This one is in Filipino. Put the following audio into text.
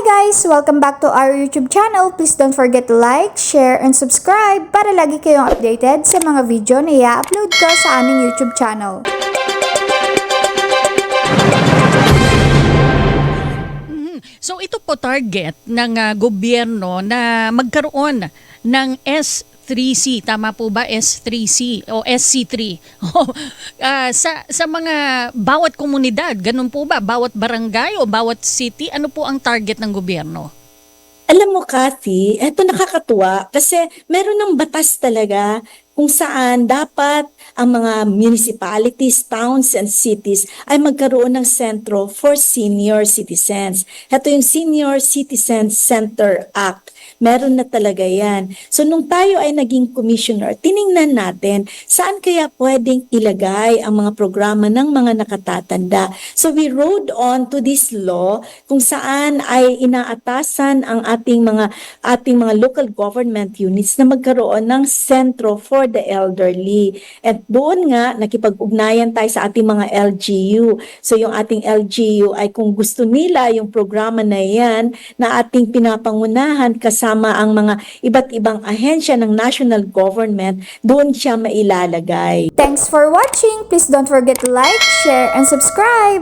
guys! Welcome back to our YouTube channel. Please don't forget to like, share, and subscribe para lagi kayong updated sa mga video na i-upload ko sa aming YouTube channel. So ito po target ng ah, gobyerno na magkaroon ng S3C, tama po ba S3C o SC3? O, ah, sa sa mga bawat komunidad, ganun po ba? Bawat barangay o bawat city, ano po ang target ng gobyerno? Alam mo, Kathy, eto nakakatuwa kasi meron ng batas talaga kung saan dapat ang mga municipalities, towns, and cities ay magkaroon ng sentro for senior citizens. Ito yung Senior Citizen Center Act. Meron na talaga yan. So nung tayo ay naging commissioner, tiningnan natin saan kaya pwedeng ilagay ang mga programa ng mga nakatatanda. So we rode on to this law kung saan ay inaatasan ang ating mga ating mga local government units na magkaroon ng sentro for the elderly. At doon nga nakipag-ugnayan tayo sa ating mga LGU. So yung ating LGU ay kung gusto nila yung programa na yan na ating pinapangunahan kasama ang mga iba't ibang ahensya ng national government, doon siya mailalagay. Thanks for watching! Please don't forget to like, share, and subscribe!